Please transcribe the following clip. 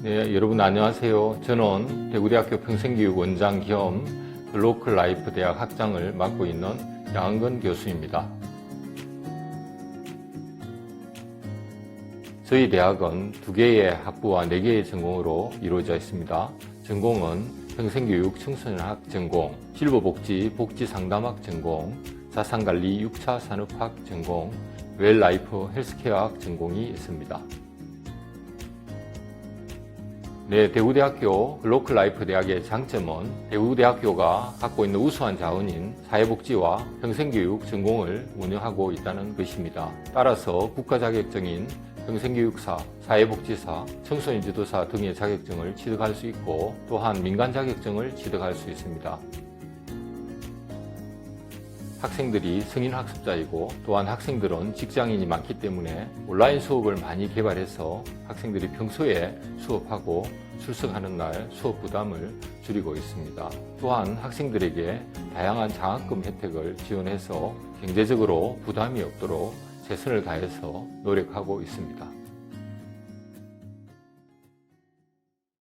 네, 여러분 안녕하세요. 저는 대구대학교 평생교육 원장 겸 글로컬 라이프 대학 학장을 맡고 있는 양은건 교수입니다. 저희 대학은 두 개의 학부와 네 개의 전공으로 이루어져 있습니다. 전공은 평생교육 청소년학 전공, 실버복지 복지상담학 전공, 자산관리 6차 산업학 전공, 웰라이프 헬스케어학 전공이 있습니다. 네, 대구대학교 글로컬라이프 대학의 장점은 대구대학교가 갖고 있는 우수한 자원인 사회복지와 평생교육 전공을 운영하고 있다는 것입니다. 따라서 국가 자격증인 평생교육사, 사회복지사, 청소년 지도사 등의 자격증을 취득할 수 있고 또한 민간 자격증을 취득할 수 있습니다. 학생들이 성인 학습자이고 또한 학생들은 직장인이 많기 때문에 온라인 수업을 많이 개발해서 학생들이 평소에 수업하고 출석하는 날 수업 부담을 줄이고 있습니다. 또한 학생들에게 다양한 장학금 혜택을 지원해서 경제적으로 부담이 없도록 최선을 다해서 노력하고 있습니다.